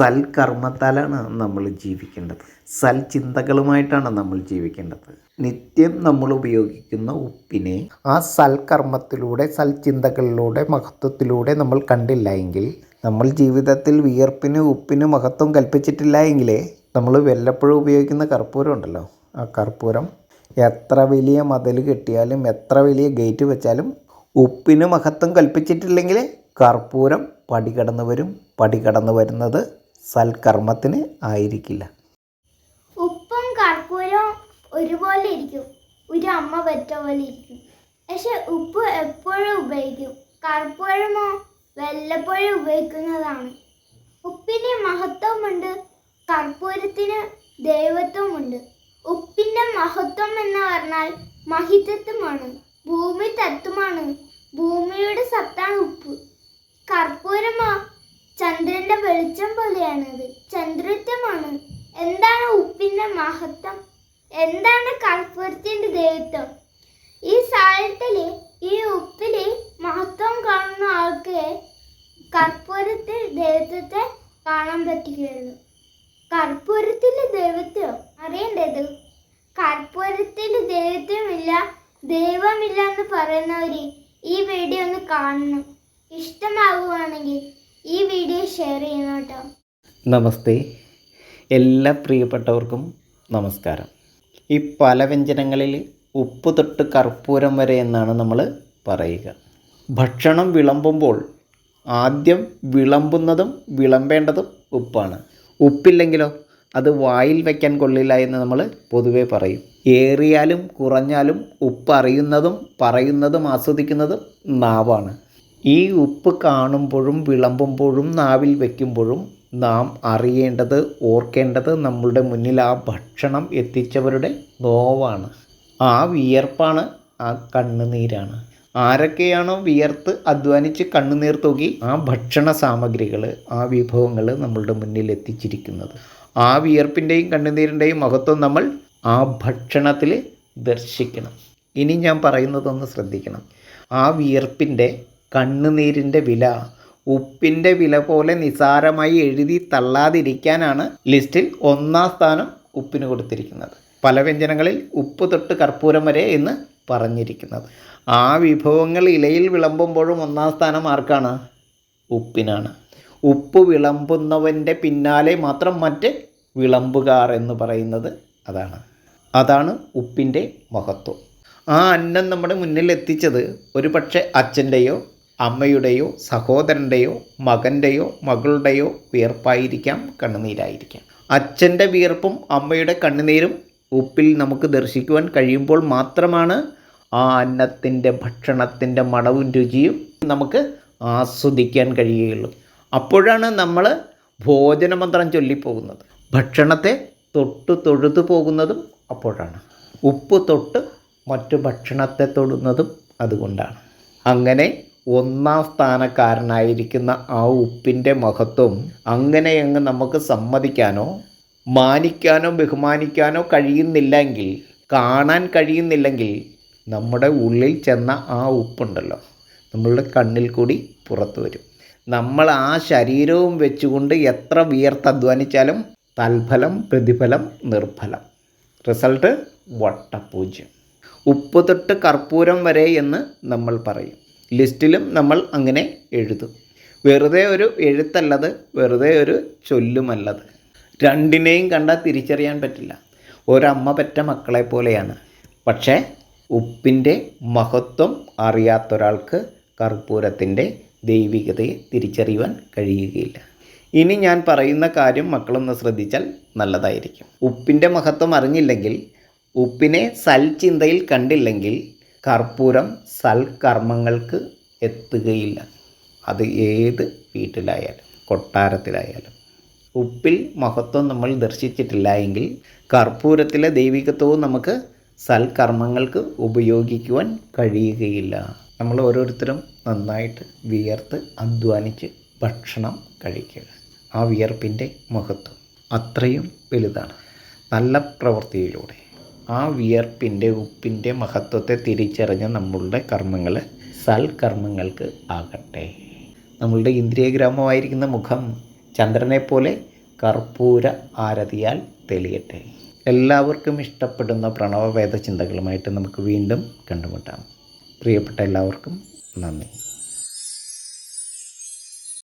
സൽക്കർമ്മത്താലാണ് നമ്മൾ ജീവിക്കേണ്ടത്. സൽ ചിന്തകളുമായിട്ടാണ് നമ്മൾ ജീവിക്കേണ്ടത്. നിത്യം നമ്മൾ ഉപയോഗിക്കുന്ന ഉപ്പിനെ ആ സൽകർമ്മത്തിലൂടെ സൽചിന്തകളിലൂടെ മഹത്വത്തിലൂടെ നമ്മൾ കണ്ടില്ല എങ്കിൽ നമ്മൾ ജീവിതത്തിൽ വിയർപ്പിന് ഉപ്പിന് മഹത്വം കൽപ്പിച്ചിട്ടില്ല എങ്കിലേ നമ്മൾ വല്ലപ്പോഴും ഉപയോഗിക്കുന്ന കർപ്പൂരം ഉണ്ടല്ലോ. ആ കർപ്പൂരം എത്ര വലിയ മതിൽ കെട്ടിയാലും എത്ര വലിയ ഗേറ്റ് വെച്ചാലും ഉപ്പിന് മഹത്വം കൽപ്പിച്ചിട്ടില്ലെങ്കിൽ കർപ്പൂരം പടി കടന്നു വരും. പടി കടന്നു വരുന്നത് സൽക്കർമ്മത്തിന് ആയിരിക്കില്ല. ഉപ്പും കർപ്പൂരവും ഒരുപോലെ ഇരിക്കും. ഒരു അമ്മ പറ്റ പോലെ ഇരിക്കും. പക്ഷെ ഉപ്പ് എപ്പോഴും ഉപയോഗിക്കും. കർപ്പൂരമോ വല്ലപ്പോഴും ഉപയോഗിക്കുന്നതാണ്. ഉപ്പിന് മഹത്വമുണ്ട്. കർപ്പൂരത്തിന് ദൈവത്വമുണ്ട്. ഉപ്പിന്റെ മഹത്വം എന്ന് പറഞ്ഞാൽ മഹിതത്വമാണ്. ഭൂമി തത്വമാണ്. ഭൂമിയുടെ സത്താണ് ഉപ്പ്. കർപ്പൂരമോ വെളിച്ചം പോലെയാണത്. ചന്ദ്രത്വമാണ്. എന്താണ് ഉപ്പിന്റെ മഹത്വം? എന്താണ് കർപ്പൂരത്തിന്റെ ദൈവത്വം? ഈ സാഹിത്യത്തിലെ ഈ ഉപ്പിൽ മഹത്വം കാണുന്ന ആൾക്ക് കർപ്പൂരത്തിൽ ദൈവത്വത്തെ കാണാൻ പറ്റുകയുള്ളൂ. കർപ്പൂരത്തിലെ ദൈവത്വം അറിയേണ്ടത് കർപ്പൂരത്തിൽ ദൈവത്വമില്ല ദൈവമില്ല എന്ന് പറയുന്നവര് ഈ വീഡിയോ ഒന്ന് കാണണം. ഇഷ്ടമാവുകയാണെങ്കിൽ ഈ വീഡിയോ ഷെയർ ചെയ്യണം. നമസ്തേ. എല്ലാ പ്രിയപ്പെട്ടവർക്കും നമസ്കാരം. ഈ പല വ്യഞ്ജനങ്ങളിൽ ഉപ്പ് തൊട്ട് കർപ്പൂരം വരെ എന്നാണ് നമ്മൾ പറയുക. ഭക്ഷണം വിളമ്പുമ്പോൾ ആദ്യം വിളമ്പുന്നതും വിളമ്പേണ്ടതും ഉപ്പാണ്. ഉപ്പില്ലെങ്കിലോ അത് വായിൽ വയ്ക്കാൻ കൊള്ളില്ല എന്ന് നമ്മൾ പൊതുവേ പറയും. ഏറിയാലും കുറഞ്ഞാലും ഉപ്പ് അറിയുന്നതും പറയുന്നതും ആസ്വദിക്കുന്നതും നാവാണ്. ഈ ഉപ്പ് കാണുമ്പോഴും വിളമ്പുമ്പോഴും നാവിൽ വയ്ക്കുമ്പോഴും നാം അറിയേണ്ടത് ഓർക്കേണ്ടത് നമ്മളുടെ മുന്നിൽ ആ ഭക്ഷണം എത്തിച്ചവരുടെ നോവാണ്. ആ വിയർപ്പാണ് ആ കണ്ണുനീരാണ്. ആരൊക്കെയാണോ വിയർത്ത് അധ്വാനിച്ച് കണ്ണുനീർ തൂകി ആ ഭക്ഷണ സാമഗ്രികൾ ആ വിഭവങ്ങൾ നമ്മളുടെ മുന്നിൽ എത്തിച്ചിരിക്കുന്നത്. ആ വിയർപ്പിന്റെയും കണ്ണുനീരിന്റെയും മഹത്വം നമ്മൾ ആ ഭക്ഷണത്തിൽ ദർശിക്കണം. ഇനി ഞാൻ പറയുന്നതൊന്ന് ശ്രദ്ധിക്കണം. ആ വിയർപ്പിന്റെ കണ്ണുനീരിന്റെ വില ഉപ്പിന്റെ വില പോലെ നിസാരമായി എഴുതി തള്ളാതിരിക്കാനാണ് ലിസ്റ്റിൽ ഒന്നാം സ്ഥാനം ഉപ്പിന് കൊടുത്തിരിക്കുന്നത്. പല വ്യഞ്ജനങ്ങളിൽ ഉപ്പ് തൊട്ട് കർപ്പൂരം വരെ എന്ന് പറഞ്ഞിരിക്കുന്നത്. ആ വിഭവങ്ങൾ ഇലയിൽ വിളമ്പുമ്പോഴും ഒന്നാം സ്ഥാനം ആർക്കാണ്? ഉപ്പിനാണ്. ഉപ്പ് വിളമ്പുന്നവന്റെ പിന്നാലെ മാത്രം മറ്റ് വിളമ്പുകാർ എന്ന് പറയുന്നത് അതാണ്. അതാണ് ഉപ്പിന്റെ മഹത്വം. ആ അന്നം നമ്മുടെ മുന്നിൽ എത്തിച്ചത് ഒരു പക്ഷേ അച്ഛന്റെയോ അമ്മയുടെയോ സഹോദരന്റെയോ മകന്റെയോ മകളുടെയോ വിയർപ്പായിരിക്കാം കണ്ണുനീരായിരിക്കാം. അച്ഛന്റെ വിയർപ്പും അമ്മയുടെ കണ്ണുനീരും ഉപ്പിൽ നമുക്ക് ദർശിക്കുവാൻ കഴിയുമ്പോൾ മാത്രമാണ് ആ അന്നത്തിന്റെ ഭക്ഷണത്തിന്റെ മണവും രുചിയും നമുക്ക് ആസ്വദിക്കാൻ കഴിയുകയുള്ളൂ. അപ്പോഴാണ് നമ്മൾ ഭോജനമന്ത്രം ചൊല്ലിപ്പോകുന്നത്. ഭക്ഷണത്തെ തൊട്ട് തൊഴുതു പോകുന്നതും അപ്പോഴാണ്. ഉപ്പ് തൊട്ട് മറ്റു ഭക്ഷണത്തെ തൊടുന്നതും അതുകൊണ്ടാണ്. അങ്ങനെ ഒന്നാം സ്ഥാനക്കാരനായിരിക്കുന്ന ആ ഉപ്പിന്റെ മഹത്വം അങ്ങനെ അങ്ങ് നമുക്ക് സമ്മതിക്കാനോ മാനിക്കാനോ ബഹുമാനിക്കാനോ കഴിയുന്നില്ലെങ്കിൽ കാണാൻ കഴിയുന്നില്ലെങ്കിൽ നമ്മുടെ ഉള്ളിൽ ചെന്ന ആ ഉപ്പുണ്ടല്ലോ നമ്മളുടെ കണ്ണിൽ കൂടി പുറത്തു വരും. നമ്മൾ ആ ശരീരവും വെച്ചുകൊണ്ട് എത്ര വിയർത്തധ്വാനിച്ചാലും തൽഫലം പ്രതിഫലം നിർഫലം. റിസൾട്ട് വട്ടപൂജ്യം. ഉപ്പ് തൊട്ട് കർപ്പൂരം വരെ എന്ന് നമ്മൾ പറയും. ലിസ്റ്റിലും നമ്മൾ അങ്ങനെ എഴുതും. വെറുതെ ഒരു എഴുത്തല്ലത് വെറുതെ ഒരു ചൊല്ലുമല്ലത്. രണ്ടിനെയും കണ്ടാൽ തിരിച്ചറിയാൻ പറ്റില്ല. ഒരമ്മ പെറ്റ മക്കളെ പോലെയാണ്. പക്ഷേ ഉപ്പിന്റെ മഹത്വം അറിയാത്ത ഒരാൾക്ക് കർപ്പൂരത്തിന്റെ ദൈവികതയെ തിരിച്ചറിയുവാൻ കഴിയുകയില്ല. ഇനി ഞാൻ പറയുന്ന കാര്യം മക്കളൊന്ന് ശ്രദ്ധിച്ചാൽ നല്ലതായിരിക്കും. ഉപ്പിന്റെ മഹത്വം അറിഞ്ഞില്ലെങ്കിൽ ഉപ്പിനെ സൽചിന്തയിൽ കണ്ടില്ലെങ്കിൽ കർപ്പൂരം സൽക്കർമ്മങ്ങൾക്ക് എത്തുകയില്ല. അത് ഏത് വീട്ടിലായാലും കൊട്ടാരത്തിലായാലും. ഉപ്പിൽ മഹത്വം നമ്മൾ ദർശിച്ചിട്ടില്ല എങ്കിൽ കർപ്പൂരത്തിലെ ദൈവികത്വവും നമുക്ക് സൽക്കർമ്മങ്ങൾക്ക് ഉപയോഗിക്കുവാൻ കഴിയുകയില്ല. നമ്മൾ ഓരോരുത്തരും നന്നായിട്ട് വിയർത്ത് അധ്വാനിച്ച് ഭക്ഷണം കഴിക്കുക. ആ വിയർപ്പിന്റെ മഹത്വം അത്രയും വലുതാണ്. നല്ല പ്രവൃത്തിയിലൂടെ. ആ വിയർപ്പിന്റെ ഉപ്പിന്റെ മഹത്വത്തെ തിരിച്ചറിഞ്ഞ നമ്മളുടെ കർമ്മങ്ങൾ സൽകർമ്മങ്ങൾക്ക് ആകട്ടെ. നമ്മളുടെ ഇന്ദ്രിയഗ്രാമമായിരിക്കുന്ന മുഖം ചന്ദ്രനെ പോലെ കർപ്പൂര ആരതിയാൽ തെളിയട്ടെ. എല്ലാവർക്കും ഇഷ്ടപ്പെടുന്ന പ്രണവവേദ ചിന്തകളുമായിട്ട് നമുക്ക് വീണ്ടും കണ്ടുമുട്ടാം. പ്രിയപ്പെട്ട എല്ലാവർക്കും നന്ദി.